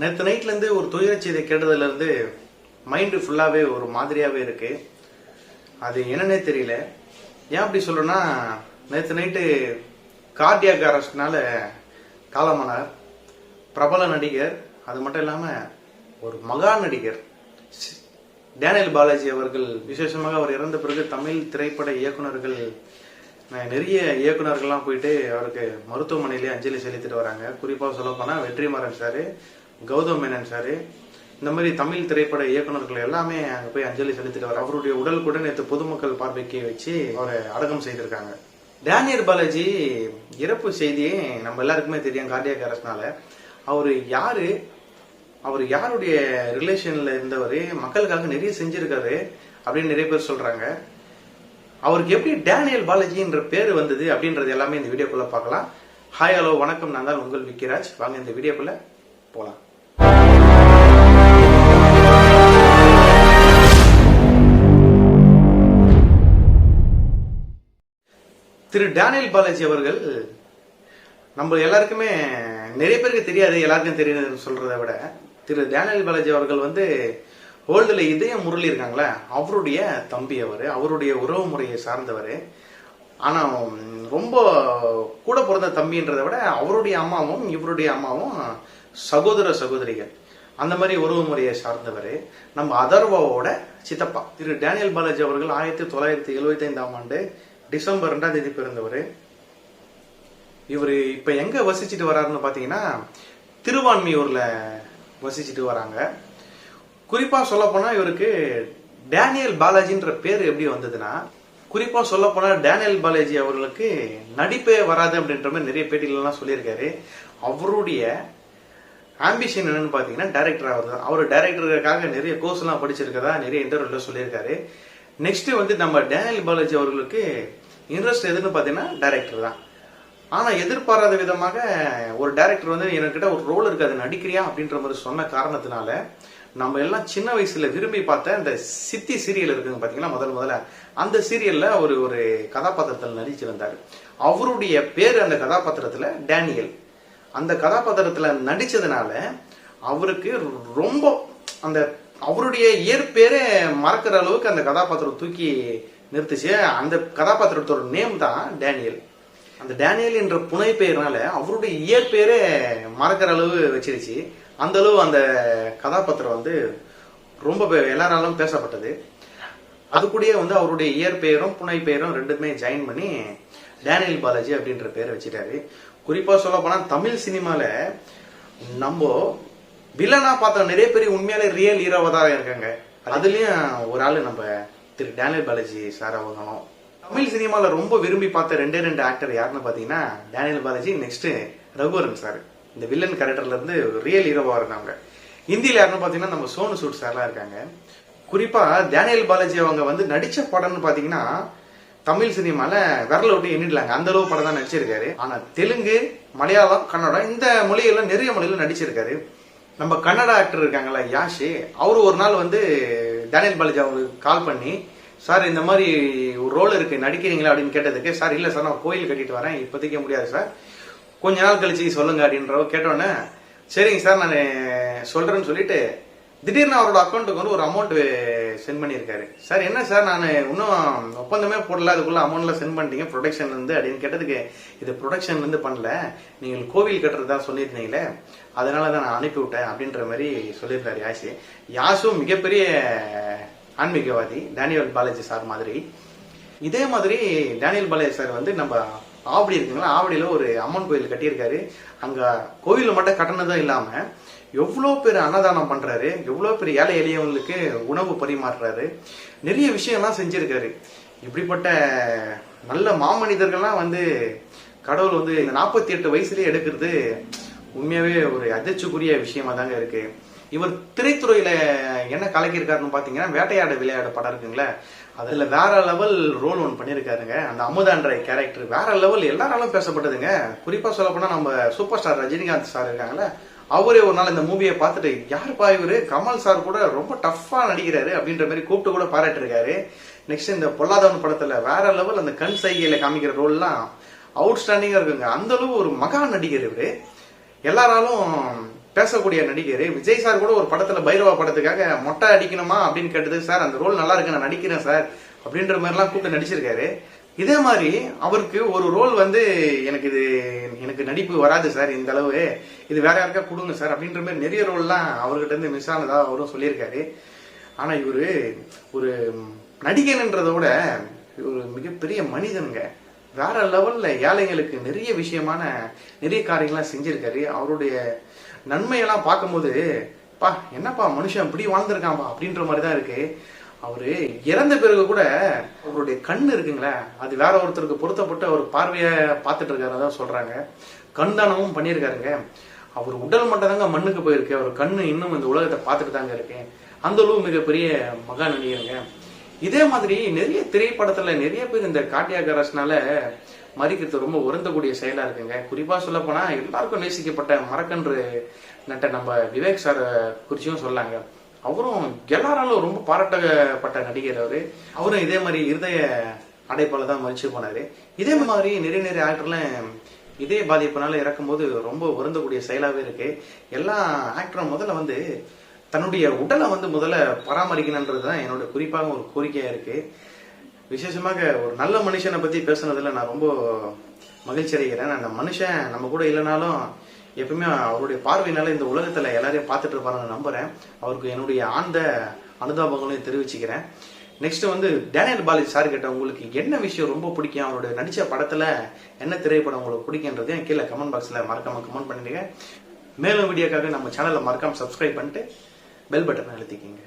நேற்று நைட்லேருந்து ஒரு துயர செய்தி கேட்டதுலேருந்து மைண்டு ஃபுல்லாகவே ஒரு மாதிரியாகவே இருக்கு. அது என்னன்னே தெரியல. ஏன் அப்படி சொல்றேன்னா நேற்று நைட்டு கார்டியாக் அரெஸ்ட்னால காலமானார். பிரபல நடிகர் அது மட்டும் இல்லாமல் ஒரு மகா நடிகர். டேனியல் பாலாஜி அவர்கள் விசேஷமாக அவர் இறந்த பிறகு தமிழ் திரைப்பட இயக்குனர்கள் நிறைய இயக்குனர்கள்லாம் போயிட்டு அவருக்கு மருத்துவமனையிலே அஞ்சலி செலுத்திட்டு வராங்க. குறிப்பாக சொல்லப்போனால் வெற்றிமாறன் சார் கௌதம் மேனன் சார். இந்த மாதிரி தமிழ் திரைப்பட இயக்குனர்கள் எல்லாமே அங்கே போய் அஞ்சலி செலுத்திட்டு வர அவருடைய உடல் கூட நேற்று பொதுமக்கள் பார்வைக்கு வச்சு அவரை அடக்கம் செய்திருக்காங்க. டேனியல் பாலாஜி இறப்பு செய்தியே நம்ம எல்லாருக்குமே தெரியும் கார்டியாக் அரசனால அவர் யாரு? அவர் யாருடைய ரிலேஷன்ல இருந்தவர்? மக்களுக்காக நிறைய செஞ்சிருக்காரு அப்படின்னு நிறைய பேர் சொல்றாங்க. அவருக்கு எப்படி டேனியல் பாலாஜின்ற பேர் வந்தது அப்படின்றது எல்லாமே இந்த வீடியோக்குள்ள பார்க்கலாம். ஹாய் ஹலோ வணக்கம். நான் தான் உங்கள் விக்கிராஜ். வாங்க இந்த வீடியோக்குள்ள போகலாம் திரு டேனியல் பாலாஜி அவர்கள் நம்ம எல்லாருக்குமே நிறைய பேருக்கு தெரியாது எல்லாருக்கும் தெரியுதுன்னு சொல்றதை விட. திரு டேனியல் பாலாஜி அவர்கள் வந்து வேர்ல்டுல இதயம் முரளி இருக்காங்களே அவருடைய தம்பி அவர் அவருடைய உறவு முறையை சார்ந்தவர். ஆனா ரொம்ப கூட பிறந்த தம்பின்றதை விட அவருடைய அம்மாவும் இவருடைய அம்மாவும் சகோதர சகோதரிகள். அந்த மாதிரி உறவு முறையை சார்ந்தவர். நம்ம அதர்வாவோட சித்தப்பா திரு டேனியல் பாலாஜி அவர்கள் ஆயிரத்தி தொள்ளாயிரத்தி எழுபத்தி ஐந்தாம் ஆண்டு டிசம்பர் ரெண்டாம் தேதி பிறந்தவர். இவர் இப்போ எங்கே வசிச்சுட்டு வராருன்னு பார்த்தீங்கன்னா திருவான்மியூரில் வசிச்சுட்டு வராங்க. குறிப்பாக சொல்லப்போனால் இவருக்கு டேனியல் பாலாஜின்ற பேர் எப்படி வந்ததுன்னா குறிப்பாக சொல்லப்போனால் டேனியல் பாலாஜி அவர்களுக்கு நடிப்பே வராது அப்படின்ற மாதிரி நிறைய பேட்டிகள்லாம் சொல்லியிருக்காரு. அவருடைய ஆம்பிஷன் என்னன்னு பார்த்தீங்கன்னா டேரக்டர் அவர் அவர் டேரக்டருக்காக நிறைய கோர்ஸ்லாம் படிச்சிருக்கதா நிறைய இன்டர்வியூவில் சொல்லியிருக்காரு. நெக்ஸ்ட் வந்து நம்ம டேனியல் பாலாஜி அவர்களுக்கு இன்ட்ரெஸ்ட் எதுன்னு பார்த்தீங்கன்னா டைரக்டர் தான். ஆனால் எதிர்பாராத விதமாக ஒரு டேரக்டர் வந்து என்கிட்ட ஒரு ரோல் இருக்காது நடிக்கிறியா அப்படின்ற மாதிரி சொன்ன காரணத்தினால நம்ம எல்லாம் சின்ன வயசுல விரும்பி பார்த்த இந்த சித்தி சீரியல் இருக்குங்க பாத்தீங்களா முதல் முதல்ல. அந்த சீரியல்ல ஒரு ஒரு கதாபாத்திரத்தில் நடிச்சிருந்தார். அவருடைய பேர் அந்த கதாபாத்திரத்தில் டேனியல். அந்த கதாபாத்திரத்தில் நடித்ததுனால அவருக்கு ரொம்ப அந்த அவருடைய இயற்பேரே மறக்கிற அளவுக்கு அந்த கதாபாத்திரம் தூக்கி நிறுத்துச்சு. அந்த கதாபாத்திரத்தோட நேம் தான் டேனியல். அந்த டேனியல் என்ற புனை பெயர்னால அவருடைய இயற்பெயரே மறக்கிற அளவு வச்சிருச்சு. அந்த அளவு அந்த கதாபாத்திரம் வந்து ரொம்ப எல்லாராலும் பேசப்பட்டது. அது கூடயே வந்து அவருடைய இயற்பெயரும் புனை பெயரும் ரெண்டுமே ஜாயின் பண்ணி டேனியல் பாலாஜி அப்படின்ற பேரை வச்சுட்டாரு. குறிப்பா சொல்ல போனா தமிழ் சினிமால நம்ம வில்லனா பார்த்த நிறைய பேர் உண்மையாலே ரியல் ஹீரோவா தான் இருக்காங்க. அதுலயும் ஒரு ஆளு நம்ம திரு டேனியல் பாலாஜி சார் அவங்களும் தமிழ் சினிமாவில் ரொம்ப விரும்பி பார்த்த ரெண்டே ரெண்டு ஆக்டர் யாருன்னு பார்த்தீங்கன்னா Daniel Balaji next Raghuvaran sir. இந்த வில்லன் கேரக்டர்லேருந்து ரியல் ஹீரோவாக இருக்காங்க. ஹிந்தியில் யாருன்னு பார்த்தீங்கன்னா நம்ம சோனு சூட் சார்லாம் இருக்காங்க. குறிப்பாக டேனியல் பாலாஜி அவங்க வந்து நடித்த படம்னு பார்த்தீங்கன்னா தமிழ் சினிமாவில் விரல விட்டு எண்ணிடலாங்க. அந்த அளவு படம் தான் நடிச்சிருக்காரு. ஆனால் தெலுங்கு மலையாளம் கன்னடம் இந்த மொழியெல்லாம் நிறைய மொழியில் நடிச்சிருக்காரு. நம்ம கன்னட ஆக்டர் இருக்காங்களா யாஷி அவரு ஒரு நாள் வந்து டேனியல் பாலாஜி அவங்களுக்கு கால் பண்ணி சார் இந்த மாதிரி ஒரு ரோல் இருக்கு நடிக்கிறீங்களா? அப்படின்னு கேட்டதுக்கு சார் இல்ல சார் நான் கோயில் கட்டிட்டு வரேன் இப்போதைக்கே முடியாது சார். கொஞ்ச நாள் கழிச்சு சொல்லுங்க அப்படின்றவ கேட்டோன்னே சரிங்க சார் நான் சொல்றேன்னு சொல்லிட்டு திடீர்னு அவரோட அக்கௌண்ட்டுக்கு வந்து ஒரு அமௌண்ட் சென்ட் பண்ணியிருக்காரு. சார் என்ன சார் நான் இன்னும் ஒப்பந்தமே போடல அதுக்குள்ள அமௌண்ட்லாம் சென்ட் பண்ணிட்டீங்க ப்ரொடக்ஷன்லேருந்து அப்படின்னு கேட்டதுக்கு இது ப்ரொடக்ஷன்லேருந்து பண்ணல நீங்கள் கோவில் கட்டுறதா சொல்லியிருந்தீங்களே அதனால தான் நான் அனுப்பி விட்டேன் அப்படின்ற மாதிரி சொல்லியிருந்தார் யாஷி. யாசும் மிகப்பெரிய ஆன்மீகவாதி டேனியல் பாலாஜி சார் மாதிரி. இதே மாதிரி டேனியல் பாலாஜி சார் வந்து நம்ம ஆவடி இருக்குங்களா ஆவடியில ஒரு அம்மன் கோயில் கட்டியிருக்காரு. அங்கே கோவிலில் மட்டும் கட்டினதும் இல்லாமல் எவ்வளோ பேர் அன்னதானம் பண்ணுறாரு எவ்வளோ பேர் ஏழை எளியவங்களுக்கு உணவு பரிமாறுறாரு நிறைய விஷயம்லாம் செஞ்சுருக்காரு. இப்படிப்பட்ட நல்ல மாமனிதர்கள்லாம் வந்து கடவுள் வந்து இந்த நாற்பத்தி எட்டு வயசுலேயே எடுக்கிறது உண்மையாவே ஒரு அதிர்ச்சிக்குரிய விஷயமா தாங்க இருக்கு. இவர் திரைத்துறையில என்ன கலக்கியிருக்காருன்னு பாத்தீங்கன்னா வேட்டையாட விளையாட படம் இருக்குங்களே அதுல வேற லெவல் ரோல் ஒன் பண்ணியிருக்காருங்க. அந்த அமுதான்ற கேரக்டர் வேற லெவல் எல்லாராலும் பேசப்பட்டதுங்க. குறிப்பா சொல்ல போனா நம்ம சூப்பர் ஸ்டார் ரஜினிகாந்த் சார் இருக்காங்களே அவரே ஒரு நாள் இந்த மூவியை பார்த்துட்டு யாருப்பா இவரு? கமல் சார் கூட ரொம்ப டஃப்பா நடிக்கிறாரு அப்படின்ற மாதிரி கூப்பிட்டு கூட பாராட்டிருக்காரு நெக்ஸ்ட் இந்த பொல்லாதவன் படத்துல வேற லெவல் அந்த கண் சைகையில காமிக்கிற ரோல்லாம் அவுட்ஸ்டாண்டிங்கா இருக்குங்க. அந்த அளவு ஒரு மகா நடிகர் இவரு. எல்லாராலும் பேசக்கூடிய நடிகர். விஜய் சார் கூட ஒரு படத்துல பைரவா படத்துக்காக மொட்டை அடிக்கணுமா அப்படின்னு கேட்டது சார் அந்த ரோல் நல்லா இருக்கு நான் நடிக்கிறேன் சார் அப்படின்ற மாதிரிலாம் கூப்பிட்டு நடிச்சிருக்காரு. இதே மாதிரி அவருக்கு ஒரு ரோல் வந்து எனக்கு இது எனக்கு நடிப்பு வராது சார் இந்த அளவு. இது வேற யாருக்கா கொடுங்க சார் அப்படின்ற மாதிரி நிறைய ரோல்லாம் அவர்கிட்ட இருந்து மிஸ் ஆனதா அவரும் சொல்லியிருக்காரு. ஆனா இவரு ஒரு நடிகன்ன்றதை விட ஒரு மிகப்பெரிய மனிதனுங்க. வேற லெவல்ல ஏழைங்களுக்கு நிறைய விஷயமான நிறைய காரியங்கள்லாம் செஞ்சிருக்காரு. அவருடைய நன்மையெல்லாம் பார்க்கும்போது பா என்னப்பா மனுஷன் இப்படி வாழ்ந்திருக்கான்பா அப்படின்ற மாதிரி தான் இருக்கு. அவரு இறந்த பிறகு கூட அவருடைய கண் இருக்குங்களே அது வேற ஒருத்தருக்கு பொருத்தப்பட்டு அவர் பார்வையை பார்த்துட்டு இருக்காரு சொல்றாங்க. கண் தானமும் பண்ணியிருக்காருங்க. அவர் உடல் மட்டும் தாங்க மண்ணுக்கு போயிருக்கு. அவர் கண்ணு இன்னும் இந்த உலகத்தை பார்த்துட்டு தாங்க இருக்கு. அந்த அளவு மிகப்பெரிய மகா நடிகருங்க இதே மாதிரி நிறைய திரைப்படத்துல நிறைய பேர் இந்த காட்டியாக அரசனால மறிக்கிறது ரொம்ப உறந்தக்கூடிய செயலா இருக்குங்க. குறிப்பா சொல்ல போனா எல்லாருக்கும் நேசிக்கப்பட்ட மரக்கன்று நட்ட நம்ம விவேக் சார் குறிச்சியும் சொல்லாங்க. அவரும் எல்லாராலும் ரொம்ப பாராட்டப்பட்ட நடிகர் அவரு. அவரும் இதே மாதிரி இருதய அடைப்பால தான் மறிச்சு போனாரு. இதே மாதிரி நிறைய நிறைய ஆக்டர்லாம் இதே பாதிப்புனால இறக்கும்போது ரொம்ப வருந்தக்கூடிய செயலாகவே இருக்கு. எல்லா ஆக்டரும் முதல்ல வந்து தன்னுடைய உடலை வந்து முதல்ல பராமரிக்கணுன்றது தான் என்னோட குறிப்பாக ஒரு கோரிக்கையா இருக்கு. விசேஷமாக ஒரு நல்ல மனுஷனை பத்தி பேசுனதுல நான் ரொம்ப மகிழ்ச்சி அடைகிறேன் அந்த மனுஷன் நம்ம கூட இல்லைனாலும் எப்பவுமே அவருடைய பார்வையினால இந்த உலகத்துல எல்லாரையும் பார்த்துட்டு இருப்பாருன்னு நம்புறேன். அவருக்கு என்னுடைய ஆழ்ந்த அனுதாபங்களையும் தெரிவிச்சுக்கிறேன். நெக்ஸ்ட் வந்து டேனியல் பாலாஜி சார் கிட்ட உங்களுக்கு என்ன விஷயம் ரொம்ப பிடிக்கும்? அவருடைய நடிச்ச படத்துல என்ன திரைப்படம் உங்களுக்கு பிடிக்குன்றதையும் கீழே கமெண்ட் பாக்ஸ்ல மறக்காம கமெண்ட் பண்ணிடுங்க. மேலும் வீடியோக்காக நம்ம சேனலை மறக்காம சப்ஸ்கிரைப் பண்ணிட்டு பெல் பட்டனை அழுத்திக்கிங்க.